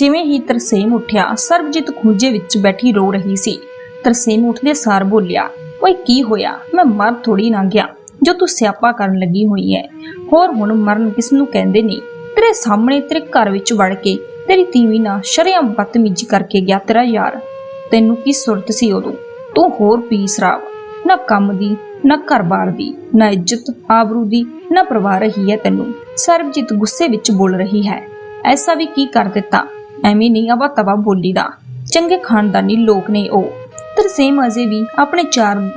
ਜਿਵੇਂ ਹੀ ਤਰਸੇਮ ਉੱਠਿਆ, ਸਰਬਜੀਤ ਖੂੰਜੇ ਵਿੱਚ ਬੈਠੀ ਰੋ ਰਹੀ ਸੀ। ਤਰਸੇਮ ਉੱਠਦੇ ਸਾਰ ਬੋਲਿਆ, ਓਏ, ਕੀ ਹੋਇਆ? ਮੈਂ ਮਰ ਥੋੜੀ ਨਾ ਗਿਆ। ਜੋ ਤੂੰ ਸਿਆਪਾ ਕਰਨ ਲੱਗੀ ਹੋਈ ਹੈ ਹੋਰ ਹੁਣ ਮਰਨ ਕਿਸ ਨੂੰ ਕਹਿੰਦੇ ਨੇ? ਤੇਰੇ ਸਾਹਮਣੇ ਤੇਰੇ ਘਰ ਵਿੱਚ ਵੜ ਕੇ, ਤੇਰੀ ਤੀਵੀਂ ਨਾਲ ਸ਼ਰੇਆਮ ਬਦਤਮੀਜ਼ੀ ਕਰਕੇ ਗਿਆ ਤੇਰਾ ਯਾਰ। ਤੈਨੂੰ ਕੀ ਸੁਰਤ ਸੀ ਉਦੋਂ? ਤੂੰ ਹੋਰ ਪੀ ਸ਼ਰਾਬ ਨਾ ਕੰਮ ਦੀ, ਨਾ ਘਰ-ਬਾਰ ਦੀ, ਨਾ ਇੱਜ਼ਤ ਆਬਰੂ ਦੀ, ਨਾ ਪਰਵਾਹ ਰਹੀ ਹੈ ਤੈਨੂੰ। ਸਰਬਜੀਤ ਗੁੱਸੇ ਵਿੱਚ ਬੋਲ ਰਹੀ ਹੈ, ਐਸਾ ਵੀ ਕੀ ਕਰ ਦਿੱਤਾ? ਐਵੇਂ ਨਹੀਂ ਆਵਾ ਤਵਾ ਬੋਲੀ ਦਾ। ਚੰਗੇ ਖਾਨਦਾਨੀ ਲੋਕ ਨੇ ਉਹ। ਤਰਸੇਮ ਅਜੇ ਵੀ ਆਪਣੇ ਚਾਰ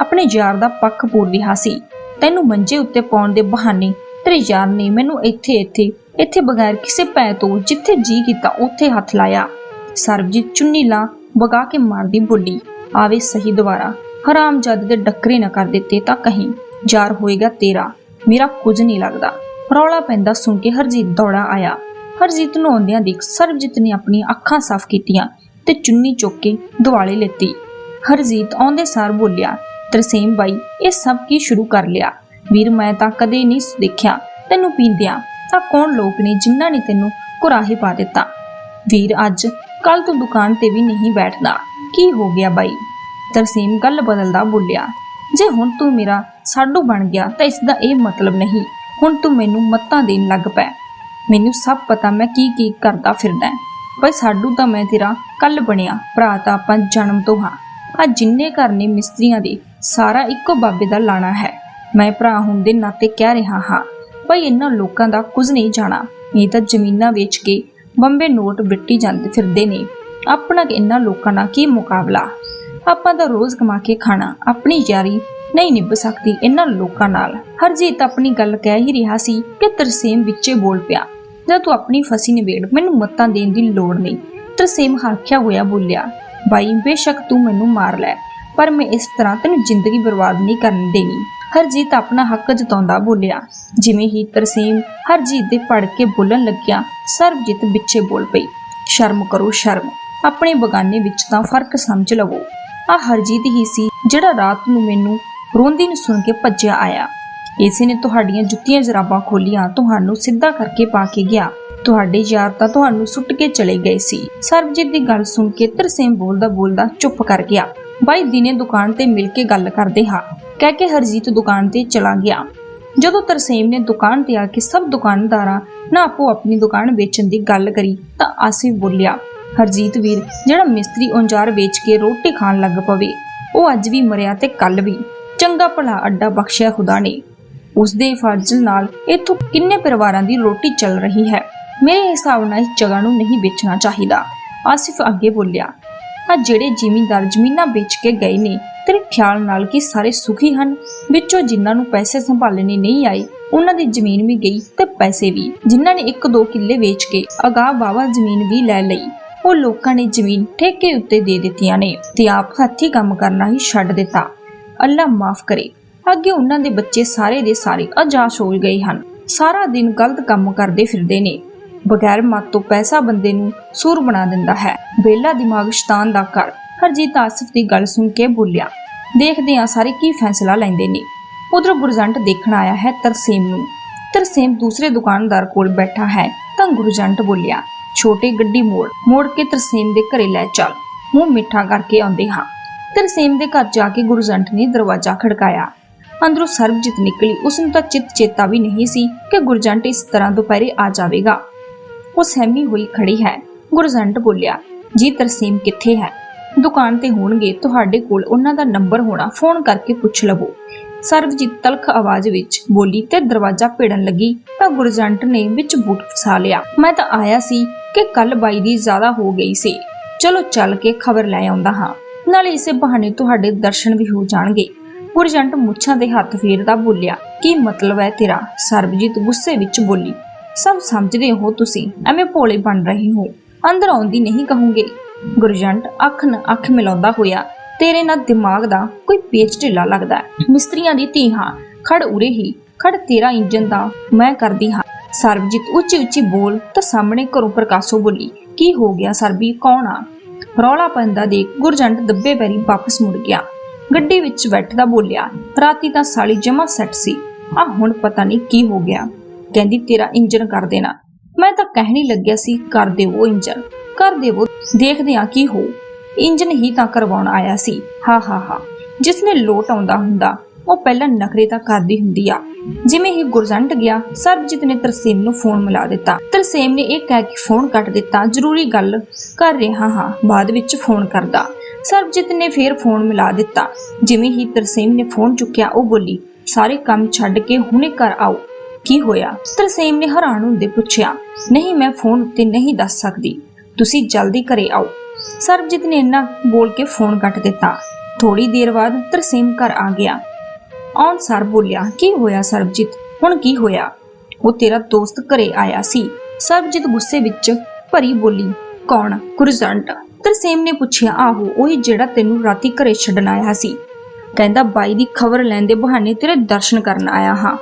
ਆਪਣੇ ਯਾਰ ਦਾ ਪੱਖ ਪੂਰ ਰਿਹਾ ਸੀ। ਤੈਨੂੰ ਮੰਜੇ ਉੱਤੇ ਪਾਉਣ ਦੇ ਬਹਾਨੇ ਤੇਰੇ ਯਾਰ ਨੇ ਮੈਨੂੰ ਇੱਥੇ ਇੱਥੇ ਇੱਥੇ ਬਗੈਰ ਕਿਸੇ ਪੈ ਤੋਂ ਜਿੱਥੇ ਜੀ ਕੀਤਾ ਉੱਥੇ ਹੱਥ ਲਾਇਆ। ਸਰਬਜੀਤ ਚੁੰਨੀ ਲਾ ਵਗਾ ਕੇ ਮਾਰਦੀ ਬੋਲੀ, ਆਵੇ ਸਹੀ ਦੁਬਾਰਾ ਹਰਾਮ ਜਦ ਦੇ ਡੱਕਰੇ ਨਾ ਕਰ ਦਿੱਤੇ ਤਾਂ ਕਹੀਂ, ਯਾਰ ਹੋਏਗਾ ਤੇਰਾ, ਮੇਰਾ ਕੁਝ ਨਹੀਂ ਲੱਗਦਾ। ਰੌਲਾ ਪੈਂਦਾ ਸੁਣ ਕੇ ਹਰਜੀਤ ਦੌੜਾ ਆਇਆ। ਹਰਜੀਤ ਨੂੰ ਆਉਂਦਿਆਂ ਦੇਖ ਸਰਬਜੀਤ ਨੇ ਆਪਣੀਆਂ ਅੱਖਾਂ ਸਾਫ਼ ਕੀਤੀਆਂ ਤੇ ਚੁੰਨੀ ਚੁੱਕ ਕੇ ਦੁਆਲੇ ਲੈਤੀ। ਹਰਜੀਤ ਆਉਂਦੇ ਸਾਰ ਬੋਲਿਆ, ਤਰਸੇਮ ਬਾਈ, ਇਹ ਸਭ ਕੀ ਸ਼ੁਰੂ ਕਰ ਲਿਆ? ਵੀਰ, ਮੈਂ ਤਾਂ ਕਦੇ ਨਹੀਂ ਦੇਖਿਆ। ਤੈਨੂੰ ਪੀਂਦਿਆਂ ਤਾਂ ਕੌਣ ਲੋਕ ਨੇ ਜਿਨ੍ਹਾਂ ਨੇ ਤੈਨੂੰ ਕੁਰਾਹੇ ਪਾ ਦਿੱਤਾ? ਵੀਰ, ਅੱਜ ਕੱਲ ਤੋਂ ਦੁਕਾਨ ਤੇ ਵੀ ਨਹੀਂ ਬੈਠਦਾ। ਕੀ ਹੋ ਗਿਆ ਬਾਈ? ਤਰਸੇਮ ਗੱਲ ਬਦਲਦਾ ਬੋਲਿਆ, ਜੇ ਹੁਣ ਤੂੰ ਮੇਰਾ ਸਾਡੂ ਬਣ ਗਿਆ ਤਾਂ ਇਸ ਦਾ ਇਹ ਮਤਲਬ ਨਹੀਂ। ਹੁਣ ਤੂੰ ਮੈਨੂੰ ਮੱਤਾਂ ਦੇਣ ਲੱਗ ਪੈ। ਮੈਨੂੰ ਸਭ ਪਤਾ ਮੈਂ ਕੀ ਕੀ ਕਰਦਾ ਫਿਰਦਾ ਹਾਂ। ਸਾਡੂ ਤਾਂ ਮੈਂ ਤੇਰਾ ਕੱਲ ਬਣਿਆ, ਭਰਾ ਤਾਂ ਆਪਾਂ ਜਨਮ ਤੋਂ ਹਾਂ। ਆ ਜਿੰਨੇ ਘਰ ਨੇ ਮਿਸਤਰੀਆਂ ਦੇ, ਸਾਰਾ ਇੱਕੋ ਬਾਬੇ ਦਾ ਲਾਣਾ ਹੈ। ਮੈਂ ਭਰਾ ਹੋਣ ਦੇ ਨਾਤੇ ਕਹਿ ਰਿਹਾ ਹਾਂ, ਬਈ ਇਹਨਾਂ ਲੋਕਾਂ ਦਾ ਕੁਝ ਨਹੀਂ ਜਾਣਾ। ਇਹ ਤਾਂ ਜ਼ਮੀਨਾਂ ਵੇਚ ਕੇ ਬੰਬੇ ਨੋਟ ਬਿੱਟੀ ਜਾਂਦੇ ਫਿਰਦੇ ਨੇ। ਆਪਣਾ ਇਹਨਾਂ ਲੋਕਾਂ ਨਾਲ ਕੀ ਮੁਕਾਬਲਾ? ਆਪਾਂ ਤਾਂ ਰੋਜ਼ ਕਮਾ ਕੇ ਖਾਣਾ, ਆਪਣੀ ਯਾਰੀ ਨਹੀਂ ਨਿਭ ਸਕਦੀ ਇਹਨਾਂ ਲੋਕਾਂ ਨਾਲ। ਹਰਜੀਤ ਆਪਣੀ ਗੱਲ ਕਹਿ ਹੀ ਰਿਹਾ ਸੀ ਕਿ ਤਰਸੇਮ ਵਿੱਚੇ ਬੋਲ ਪਿਆ ਜਦ ਤੂੰ ਆਪਣੀ ਫਸੀ ਨਿਬੇੜ, ਮੈਨੂੰ ਮੱਤਾਂ ਦੇਣ ਦੀ ਲੋੜ ਨਹੀਂ। ਤਰਸੇਮ ਹਾਕਿਆ ਹੋਇਆ ਬੋਲਿਆ, ਬਾਈ, ਬੇਸ਼ੱਕ ਤੂੰ ਮੈਨੂੰ ਮਾਰ ਲੈ, ਪਰ ਮੈਂ ਇਸ ਤਰ੍ਹਾਂ ਤੈਨੂੰ ਜ਼ਿੰਦਗੀ ਬਰਬਾਦ ਨਹੀਂ ਕਰਨ ਦੇਣੀ। ਹਰਜੀਤ ਆਪਣਾ ਹੱਕ ਜਤਾਉਂਦਾ ਬੋਲਿਆ, ਜਿਵੇਂ ਹੀ ਤਰਸੇਮ ਹਰਜੀਤ ਦੇ ਪੜ ਕੇ ਬੋਲਣ ਲੱਗਿਆ, ਸਰਬਜੀਤ ਵਿੱਚੇ ਬੋਲ ਪਈ, ਸ਼ਰਮ ਕਰੋ, ਸ਼ਰਮ, ਆਪਣੇ ਬਗਾਨੇ ਵਿੱਚ ਤਾਂ ਫ਼ਰਕ ਸਮਝ ਲਵੋ। ਆ ਹਰਜੀਤ ਹੀ ਸੀ ਜਿਹੜਾ ਰਾਤ ਨੂੰ ਮੈਨੂੰ ਰੋਂਦੀ ਨੂੰ ਸੁਣ ਕੇ ਭੱਜਿਆ ਆਇਆ। ਇਸੇ ਨੇ ਤੁਹਾਡੀਆਂ ਜੁੱਤੀਆਂ ਜਰਾਬਾਂ ਖੋਲੀਆਂ, ਤੁਹਾਨੂੰ ਸਿੱਧਾ ਕਰਕੇ ਪਾ ਕੇ ਗਿਆ। ਤੁਹਾਡੇ ਯਾਰ ਤਾਂ ਤੁਹਾਨੂੰ ਸੁੱਟ ਕੇ ਚਲੇ ਗਏ ਸੀ। ਸਰਬਜੀਤ ਦੀ ਗੱਲ ਸੁਣ ਕੇ ਤਰਸੇਮ ਬੋਲਦਾ ਬੋਲਦਾ ਚੁੱਪ ਕਰ ਗਿਆ। ਬਾਈ ਦਿਨੇ ਦੁਕਾਨ ਤੇ ਮਿਲ ਕੇ ਗੱਲ ਕਰਦੇ ਹਾਂ। ਕਹਿ ਕੇ ਹਰਜੀਤ ਦੁਕਾਨ ਤੇ ਚਲਾ ਗਿਆ। ਜਦੋਂ ਤਰਸੇਮ ਨੇ ਦੁਕਾਨ ਤੇ ਆ ਕੇ ਸਭ ਦੁਕਾਨਦਾਰਾਂ ਨਾ ਆਪੋ ਆਪਣੀ ਦੁਕਾਨ ਵੇਚਣ ਦੀ ਗੱਲ ਕਰੀ ਤਾਂ ਆਸਿਫ ਬੋਲਿਆ, ਹਰਜੀਤ ਵੀਰ, ਜਿਹੜਾ ਮਿਸਤਰੀ ਔਂਜਾਰ ਵੇਚ ਕੇ ਰੋਟੀ ਖਾਣ ਲੱਗ ਪਵੇ, ਉਹ ਅੱਜ ਵੀ ਮਰਿਆ ਤੇ ਕੱਲ ਵੀ। ਚੰਗਾ ਭਲਾ ਅੱਡਾ ਬਖਸ਼ਿਆ ਖੁਦਾ ਨੇ। ਉਸ ਦੇ ਫਰਜ਼ ਨਾਲ ਇਥੋਂ ਕਿੰਨੇ ਪਰਿਵਾਰਾਂ ਦੀ ਰੋਟੀ ਚੱਲ ਰਹੀ ਹੈ। ਮੇਰੇ ਹਿਸਾਬ ਨਾਲ ਇਸ ਜਗ੍ਹਾ ਨੂੰ ਨਹੀਂ ਵੇਚਣਾ ਚਾਹੀਦਾ। ਆਸਿਫ ਅੱਗੇ ਬੋਲਿਆ, ਆ ਜਿਹੜੇ ਜ਼ਿਮੀਂਦਾਰ ਜ਼ਮੀਨਾਂ ਵੇਚ ਕੇ ਗਏ ਨੇ, ਤੇਰੇ ਖਿਆਲ ਨਾਲ ਕਿ ਸਾਰੇ ਸੁਖੀ ਹਨ? ਵਿੱਚੋਂ ਜਿਨ੍ਹਾਂ ਨੂੰ ਪੈਸੇ ਸੰਭਾਲਣੇ ਨਹੀਂ ਆਏ, ਉਹਨਾਂ ਦੀ ਜ਼ਮੀਨ ਵੀ ਗਈ ਤੇ ਪੈਸੇ ਵੀ। ਜਿਨ੍ਹਾਂ ਨੇ ਇੱਕ ਦੋ ਕਿੱਲੇ ਵੇਚ ਕੇ ਅਗਾਹ ਬਾਵਾ ਜ਼ਮੀਨ ਵੀ ਲੈ ਲਈ, ਉਹ ਲੋਕਾਂ ਨੇ ਜ਼ਮੀਨ ਠੇਕੇ ਉੱਤੇ ਦੇ ਦਿੱਤੀਆਂ ਨੇ ਤੇ ਆਪ ਹੱਥੀ ਕੰਮ ਕਰਨਾ ਹੀ ਛੱਡ ਦਿੱਤਾ। ਅੱਲਾ ਮਾਫ ਕਰੇ। ਅੱਗੇ ਉਹਨਾਂ ਦੇ ਬੱਚੇ ਸਾਰੇ ਦੇ ਸਾਰੇ ਅਜਾਸ਼ ਹੋ ਗਏ ਹਨ। ਸਾਰਾ ਦਿਨ ਗਲਤ ਕੰਮ ਕਰਦੇ ਫਿਰਦੇ ਨੇ। ਬਗੈਰ ਮਤ ਤੋਂ ਪੈਸਾ ਬੰਦੇ ਨੂੰ ਸੂਰ ਬਣਾ ਦਿੰਦਾ ਹੈ। ਬੇਲਾ ਦਿਮਾਗ ਸ਼ੈਤਾਨ ਦਾ ਘਰ। ਹਰਜੀਤ ਆਸਿਫ ਦੀ ਗੱਲ ਸੁਣ ਕੇ ਬੋਲਿਆ, ਦੇਖਦੇ ਆ ਸਾਰੇ ਕੀ ਫੈਸਲਾ ਲੈਂਦੇ ਨੇ। ਉਧਰ ਗੁਰਜੰਟ ਦੇਖਣ ਆਇਆ ਹੈ ਤਰਸੇਮ ਨੂੰ। ਤਰਸੇਮ ਦੂਸਰੇ ਦੁਕਾਨਦਾਰ ਕੋਲ ਬੈਠਾ ਹੈ ਤਾਂ ਗੁਰਜੰਟ ਬੋਲਿਆ, ਛੋਟੇ ਗੱਡੀ ਮੋੜ ਮੋੜ ਕੇ ਤਰਸੇਮ ਦੇ ਘਰੇ ਲੈ ਚੱਲ। ਮੂੰਹ ਮਿੱਠਾ ਕਰਕੇ ਆਉਂਦੇ ਹਾਂ। ਤਰਸੇਮ ਦੇ ਘਰ ਜਾ ਕੇ ਗੁਰਜੰਟ ਨੇ ਦਰਵਾਜ਼ਾ ਖੜਕਾਇਆ। ਅੰਦਰੋਂ ਸਰਬਜੀਤ ਨਿਕਲੀ ਉਸ ਨੂੰ ਤਾਂ ਚਿੱਤ ਚੇਤਾ ਵੀ ਨਹੀਂ ਸੀ ਕਿ ਗੁਰਜੰਟ ਇਸ ਤਰ੍ਹਾਂ ਦੁਪਹਿਰੇ ਆ ਜਾਵੇਗਾ। ਉਹ ਸਹਿਮੀ ਹੋਈ ਖੜੀ ਹੈ। ਗੁਰਜੰਟ ਬੋਲਿਆ, ਜੀ ਤਰਸੀਮ ਕਿੱਥੇ ਹੈ? ਦੁਕਾਨ ਤੇ ਹੋਣਗੇ, ਤੁਹਾਡੇ ਕੋਲ ਉਹਨਾਂ ਦਾ ਨੰਬਰ ਹੋਣਾ, ਫੋਨ ਕਰਕੇ ਪੁੱਛ ਲਵੋ। ਸਰਬਜੀਤ ਤਲਖ ਆਵਾਜ਼ ਵਿੱਚ ਬੋਲੀ ਤੇ ਦਰਵਾਜ਼ਾ ਭੇੜਨ ਲੱਗੀ, ਤਾਂ ਗੁਰਜੰਟ ਨੇ ਵਿੱਚ ਬੂਟ ਫਸਾ ਲਿਆ। ਮੈਂ ਤਾਂ ਆਇਆ ਸੀ ਕਿ ਕੱਲ ਬਾਈ ਦੀ ਜ਼ਿਆਦਾ ਹੋ ਗਈ ਸੀ। ਚਲੋ ਚੱਲ ਕੇ ਖਬਰ ਲੈ ਆਉਂਦਾ ਹਾਂ। ਨਾਲੇ ਇਸੇ ਬਹਾਨੇ ਤੁਹਾਡੇ ਦਰਸ਼ਨ ਵੀ ਹੋ ਜਾਣਗੇ। ਗੁਰਜੰਟ ਮੁੱਛਾਂ ਦੇ ਹੱਥ ਫੇਰਦਾ ਬੋਲਿਆ, ਕੀ ਮਤਲਬ ਹੈ ਤੇਰਾ? ਸਰਬਜੀਤ ਗੁੱਸੇ ਵਿੱਚ ਬੋਲੀ, ਸਭ ਸਮਝਦੇ ਹੋ ਤੁਸੀਂ, ਐਵੇਂ ਭੋਲੇ ਬਣ ਰਹੇ ਹੋ। ਅੰਦਰ ਆਉਂਦੀ ਨਹੀਂ ਕਹੂੰਗੇ। ਗੁਰਜੰਟ ਅੱਖ ਨਾਲ ਅੱਖ ਮਿਲਾਉਂਦਾ ਹੋਇਆ, ਤੇਰੇ ਨਾਲ ਦਿਮਾਗ ਦਾ ਕੋਈ ਪੇਚ ਢਿੱਲਾ ਲੱਗਦਾ ਹੈ। ਮਿਸਤਰੀਆਂ ਦੀ ਧੀ ਹਾਂ, ਖੜ ਉਰੇ ਹੀ, ਖੜ ਤੇਰਾ ਇੰਜਨ ਦਾ ਮੈਂ ਕਰਦੀ ਹਾਂ। ਸਰਬਜੀਤ ਉੱਚੀ ਉੱਚੀ ਬੋਲ ਤਾਂ ਸਾਹਮਣੇ ਘਰੋਂ ਪ੍ਰਕਾਸ਼ੋ ਬੋਲੀ, ਕੀ ਹੋ ਗਿਆ ਸਰਬੀ, ਕੌਣ ਆ? ਰੌਲਾ ਪੈਂਦਾ ਦੇਖ ਗੁਰਜੰਟ ਦੱਬੇ ਪੈਰੀ ਵਾਪਸ ਮੁੜ ਗਿਆ। ਗੱਡੀ ਵਿੱਚ ਬੈਠਦਾ ਬੋਲਿਆ, ਰਾਤੀ ਤਾਂ ਸਾਲੀ ਜਮਾ ਸੈੱਟ ਸੀ ਆ ਹੁਣ ਪਤਾ ਨਹੀਂ ਕੀ ਹੋ ਗਿਆ। ਕਹਿੰਦੀ, ਤੇਰਾ ਇੰਜਨ ਕਰ ਦੇਣਾ। ਮੈਂ ਤਾਂ ਕਹਿਣ ਹੀ ਲੱਗਿਆ ਸੀ, ਕਰ ਦੇਵੋ ਇੰਜਨ ਕਰ ਦੇਵੋ, ਦੇਖਦੇ ਆ ਕੀ ਹੋ। ਇੰਜਨ ਹੀ ਤਾਂ ਕਰਵਾਉਣ ਆਇਆ ਸੀ। ਹਾ ਹਾ ਹਾ ਜਿਸਨੇ ਲੋਟ ਆਉਂਦਾ ਹੁੰਦਾ ਉਹ ਪਹਿਲਾਂ ਨਖਰੇ ਤਾਂ ਕਰਦੀ ਹੁੰਦੀ ਆ। ਜਿਵੇਂ ਹੀ ਗੁਰਜੰਟ ਗਿਆ, ਸਰਬਜੀਤ ਨੇ ਤਰਸੇਮ ਨੂੰ ਫੋਨ ਮਿਲਾ ਦਿੱਤਾ। ਤਰਸੇਮ ਨੇ ਇਹ ਕਹਿ ਕੇ ਫੋਨ ਕੱਟ ਦਿੱਤਾ, ਜ਼ਰੂਰੀ ਗੱਲ ਕਰ ਰਿਹਾ ਹਾਂ, ਬਾਅਦ ਵਿੱਚ ਫੋਨ ਕਰਦਾ। ਸਰਬਜੀਤ ਨੇ ਫੇਰ ਫੋਨ ਮਿਲਾ ਦਿੱਤਾ। ਜਿਵੇਂ ਹੀ ਤਰਸੇਮ ਨੇ ਫੋਨ ਚੁੱਕਿਆ, ਉਹ ਬੋਲੀ, ਸਾਰੇ ਕੰਮ ਛੱਡ ਕੇ ਹੁਣੇ ਘਰ ਆਓ। ਕੀ ਹੋਇਆ? ਤਰਸੇਮ ਨੇ ਹੈਰਾਨ ਹੁੰਦੇ ਪੁੱਛਿਆ, ਨਹੀਂ, ਮੈਂ ਫੋਨ ਉੱਤੇ ਨਹੀਂ ਦੱਸ ਸਕਦੀ। ਤੁਸੀਂ ਜਲਦੀ ਘਰੇ ਆਓ। ਸਰਬਜੀਤ ਨੇ ਇੰਨਾ ਬੋਲ ਕੇ ਫੋਨ ਕੱਟ ਦਿੱਤਾ। ਥੋੜੀ ਦੇਰ ਬਾਅਦ ਤਰਸੇਮ ਘਰ ਆ ਗਿਆ। ਆਉਣ ਸਰ ਬੋਲਿਆ, ਕੀ ਹੋਇਆ ਸਰਬਜੀਤ? ਹੁਣ ਕੀ ਹੋਇਆ? ਉਹ ਤੇਰਾ ਦੋਸਤ ਘਰੇ ਆਇਆ ਸੀ। ਸਰਬਜੀਤ ਗੁੱਸੇ ਵਿੱਚ ਭਰੀ ਬੋਲੀ, ਕੌਣ? ਗੁਰਜੰਟ? ਤਰਸੇਮ ਨੇ ਪੁੱਛਿਆ, ਆਹੋ, ਉਹੀ ਜਿਹੜਾ ਤੈਨੂੰ ਰਾਤੀ ਘਰੇ ਛੱਡਣ ਆਇਆ ਸੀ। ਕਹਿੰਦਾ, ਬਾਈ ਦੀ ਖਬਰ ਲੈਣ ਦੇ ਬਹਾਨੇ ਤੇਰੇ ਦਰਸ਼ਨ ਕਰਨ ਆਇਆ ਹਾਂ।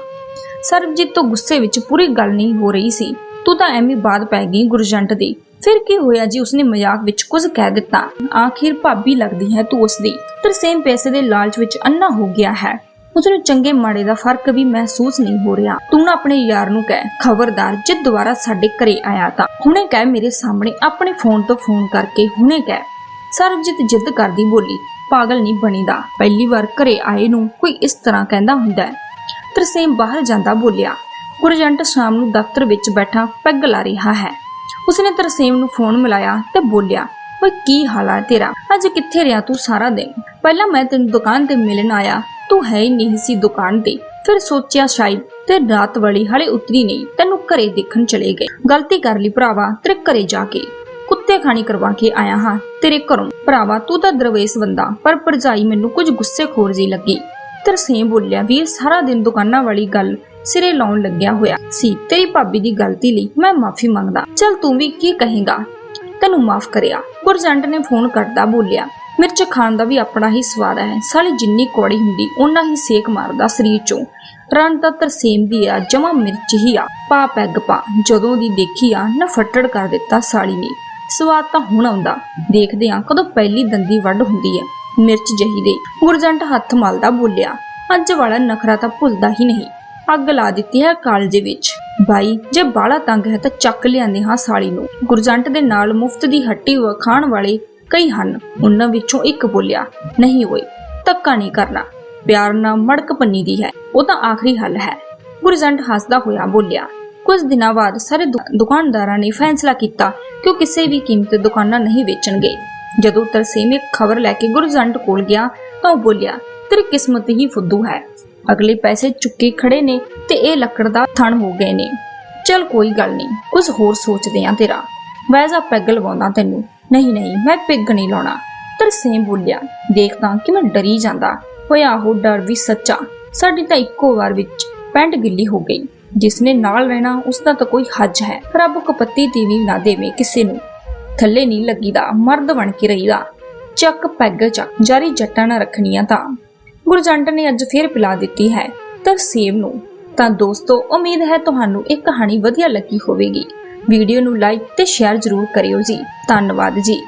ਸਰਬਜੀਤ ਤੋਂ ਗੁੱਸੇ ਵਿੱਚ ਪੂਰੀ ਗੱਲ ਨਹੀਂ ਹੋ ਰਹੀ ਸੀ। ਤੂੰ ਤਾਂ ਐਵੇਂ ਬਾਤ ਪੈ ਗਈ ਗੁਰਜੰਟ ਦੀ। ਫਿਰ ਕੀ ਹੋਇਆ ਜੀ ਉਸਨੇ ਮਜ਼ਾਕ ਵਿੱਚ ਕੁਝ ਕਹਿ ਦਿੱਤਾ? ਆਖਿਰ ਭਾਬੀ ਲੱਗਦੀ ਹੈ ਤੂੰ ਉਸਦੀ। ਤਰਸੇਮ ਪੈਸੇ ਦੇ ਲਾਲਚ ਵਿੱਚ ਅੰਨਾ ਹੋ ਗਿਆ ਹੈ। ਉਸਨੂੰ ਚੰਗੇ ਮਾੜੇ ਦਾ ਫ਼ਰਕ ਵੀ ਮਹਿਸੂਸ ਨਹੀਂ ਹੋ ਰਿਹਾ। ਤੂੰ ਨਾ ਆਪਣੇ ਯਾਰ ਨੂੰ ਕਹਿ, ਖਬਰਦਾਰ ਜੇ ਦੁਬਾਰਾ ਸਾਡੇ ਘਰੇ ਆਇਆ ਤਾਂ। ਹੁਣੇ ਕਹਿ ਮੇਰੇ ਸਾਹਮਣੇ, ਆਪਣੇ ਫੋਨ ਤੋਂ ਫੋਨ ਕਰਕੇ ਹੁਣੇ ਕਹਿ। ਸਰਬਜੀਤ ਜਿੱਦ ਕਰਦੀ ਬੋਲੀ, ਪਾਗਲ ਨਹੀਂ ਬਣੀਦਾ। ਪਹਿਲੀ ਵਾਰ ਘਰੇ ਆਏ ਨੂੰ ਕੋਈ ਇਸ ਤਰ੍ਹਾਂ ਕਹਿੰਦਾ ਹੁੰਦਾ ਹੈ। ਤਰਸੇਮ ਬਾਹਰ ਜਾਂਦਾ ਬੋਲਿਆ, ਗੁਰਜੰਟ ਸ਼ਾਮ ਨੂੰ ਦਫ਼ਤਰ ਵਿੱਚ ਬੈਠਾ ਪੈਗ ਲਾ ਰਿਹਾ ਹੈ। ਉਸਨੇ ਤਰਸੇਮ ਨੂੰ ਫੋਨ ਮਿਲਾਇਆ ਤੇ ਬੋਲਿਆ, ਓਏ ਕੀ ਹਾਲ ਆ ਤੇਰਾ? ਅੱਜ ਕਿੱਥੇ ਰਿਹਾ ਤੂੰ ਸਾਰਾ ਦਿਨ? ਪਹਿਲਾਂ ਮੈਂ ਤੈਨੂੰ ਦੁਕਾਨ ਤੇ ਮਿਲਣ ਆਇਆ ਤੂੰ ਹੈ ਹੀ ਨਹੀਂ ਸੀ ਦੁਕਾਨ ਤੇ। ਫਿਰ ਸੋਚਿਆ ਸ਼ਾਇਦ ਤੇ ਰਾਤ ਵਾਲੀ ਹਲੇ ਉਤਰੀ ਨਹੀਂ, ਤੈਨੂੰ ਘਰੇ ਦੇਖਣ ਚਲੇ ਗਏ। ਗਲਤੀ ਕਰ ਲਈ ਭਰਾਵਾ, ਤੇਰੇ ਘਰੇ ਜਾ ਕੇ। ਕੁੱਤੇ ਖਾਣੀ ਕਰਵਾ ਕੇ ਆਇਆ ਹਾਂ ਤੇਰੇ ਘਰੋਂ। ਭਰਾਵਾ, ਤੂੰ ਤਾਂ ਦਰਵੇਸ਼ ਬੰਦਾ, ਪਰ ਭਰਜਾਈ ਮੈਨੂੰ ਕੁਝ ਗੁੱਸੇ ਖੋਰ ਜੀ ਲੱਗੀ ਤਰਸੇਮ ਬੋਲਿਆ, ਵੀਰ, ਸਾਰਾ ਦਿਨ ਦੁਕਾਨਾਂ ਵਾਲੀ ਗੱਲ ਸਿਰੇ ਲਾਉਣ ਲੱਗਿਆ ਹੋਇਆ ਸੀ। ਤੇਰੀ ਭਾਬੀ ਦੀ ਗਲਤੀ ਲਈ ਮੈਂ ਮਾਫੀ ਮੰਗਦਾ। ਚਲ ਤੂੰ ਵੀ ਕੀ ਕਹੇਗਾ? ਤੈਨੂੰ ਮਾਫ ਕਰਿਆ। ਗੁਰਜੰਟ ਨੇ ਫੋਨ ਕਰਦਾ ਬੋਲਿਆ ਮਿਰਚ ਖਾਣ ਦਾ ਵੀ ਆਪਣਾ ਹੀ ਸਵਾਦ ਹੈ। ਸਾਲੀ ਜਿੰਨੀ ਕੌੜੀ ਹੁੰਦੀ, ਓਨਾ ਹੀ ਸੇਕ ਮਾਰਦਾ ਸਰੀਰ ਚੋਂ। ਰਨ ਤਾਂ ਤਰਸੇਮ ਆ, ਜਮਾ ਮਿਰਚ ਹੀ ਆ। ਪਾ ਪੈਗ ਪਾ ਜਦੋਂ ਦੀ ਦੇਖੀ ਆ, ਨਾ ਫੱਟੜ ਕਰ ਦਿੱਤਾ ਸਾਲੀ ਨੇ। ਸਵਾਦ ਤਾਂ ਹੁਣ ਆਉਂਦਾ। ਦੇਖਦੇ ਆ ਕਦੋਂ ਪਹਿਲੀ ਦੰਦੀ ਵੱਢ ਹੁੰਦੀ ਹੈ। ਮਿਰਚ ਜਹੀ ਦੇ ਗੁਰਜੰਟ ਹੱਥ ਮਲਦਾ ਬੋਲਿਆ, ਅੱਜ ਵਾਲਾ ਨਖਰਾ ਤਾਂ ਭੁੱਲਦਾ ਹੀ ਨਹੀਂ। ਅੱਗ ਲਾ ਦਿੱਤੀ ਹੈ ਕਾਲਜੇ ਵਿੱਚ। ਬਾਈ, ਜੇ ਬਾਲਾ ਤੰਗ ਹੈ ਤਾਂ ਚੱਕ ਲਿਆਂਦੇ ਹਾਂ ਸਾਲੀ ਨੂੰ। ਗੁਰਜੰਟ ਦੇ ਨਾਲ ਮੁਫਤ ਦੀ ਹੱਟੀ ਖਾਣ ਵਾਲੇ ਕਈ ਹਨ। ਉਹਨਾਂ ਵਿੱਚੋਂ ਇੱਕ ਬੋਲਿਆ, ਨਹੀਂ ਹੋਏ ਧੱਕਾ ਨਹੀਂ ਕਰਨਾ। ਪਿਆਰ ਨਾਲ ਮੜਕ ਪੰਨੀ ਦੀ ਹੈ। ਉਹ ਤਾਂ ਆਖਰੀ ਹੱਲ ਹੈ। ਗੁਰਜੰਟ ਹੱਸਦਾ ਹੋਇਆ ਬੋਲਿਆ, ਕੁਝ ਦਿਨਾਂ ਬਾਅਦ ਸਾਰੇ ਦੁਕਾਨਦਾਰਾਂ ਨੇ ਫੈਸਲਾ ਕੀਤਾ ਕਿ ਉਹ ਕਿਸੇ ਵੀ ਕੀਮਤ ਦੁਕਾਨਾਂ ਨਹੀਂ ਵੇਚਣਗੇ। ਜਦੋਂ ਤਰਸੇਮ ਇੱਕ ਖਬਰ ਲੈ ਕੇ ਗੁਰਜੰਟ ਕੋਲ ਗਿਆ ਤਾਂ ਉਹ ਬੋਲਿਆ, ਤੇਰੀ ਕਿਸਮਤ ਹੀ ਫੁੱਦੂ ਹੈ। ਅਗਲੇ ਪੈਸੇ ਚੁੱਕੇ ਖੜੇ ਨੇ ਤੇ ਇਹ ਲੱਕੜ ਦਾ ਥਣ ਹੋ ਗਏ ਨੇ। ਚਲ ਕੋਈ ਗੱਲ ਨਹੀਂ, ਕੁਝ ਹੋਰ ਸੋਚਦੇ ਆ ਤੇਰਾ। ਵੈਸਾ ਪੈਗ ਲਵਾਉਂਦਾ ਤੈਨੂੰ। ਨਹੀਂ ਨਹੀਂ, ਮੈਂ ਪਿੱਗ ਨਹੀਂ ਲਾਉਣਾ। ਤਰਸੇਮ ਬੋਲਿਆ ਦੇਖਦਾ ਕਿ ਮੈਂ ਡਰੀ ਜਾਂਦਾ। ਹੋਇਆ ਉਹ ਡਰ ਵੀ ਸੱਚਾ। ਸਾਡੀ ਤਾਂ ਇੱਕੋ ਵਾਰ ਵਿੱਚ ਪੈਂਟ ਗਿੱਲੀ ਹੋ ਗਈ। ਜਿਸਨੇ ਨਾਲ ਰਹਿਣਾ, ਉਸ ਦਾ ਤਾਂ ਕੋਈ ਹੱਜ ਹੈ। ਰੱਬ ਕਪੱਤੀ ਦੀ ਵੀ ਨਾ ਦੇਵੇ ਕਿਸੇ ਨੂੰ। ਥੱਲੇ ਨਹੀਂ ਲੱਗੀਦਾ, ਮਰਦ ਬਣ ਕੇ ਰਹੀਦਾ। ਚੱਕ ਪੈਗ ਚੱਕ, ਜਾਰੀ ਜੱਟਾਂ ਨਾ ਰੱਖਣੀਆਂ ਤਾਂ। ਗੁਰਜੰਟ ਨੇ ਅੱਜ ਫੇਰ ਪਿਲਾ ਦਿੱਤੀ ਹੈ ਤਰਸੇਮ ਨੂੰ। ਤਾਂ ਦੋਸਤੋ, ਉਮੀਦ ਹੈ ਤੁਹਾਨੂੰ ਇਹ ਕਹਾਣੀ ਵਧੀਆ ਲੱਗੀ ਹੋਵੇਗੀ। ਵੀਡੀਓ ਨੂੰ ਲਾਈਕ ਤੇ ਸ਼ੇਅਰ ਜ਼ਰੂਰ ਕਰਿਓ ਜੀ। ਧੰਨਵਾਦ ਜੀ।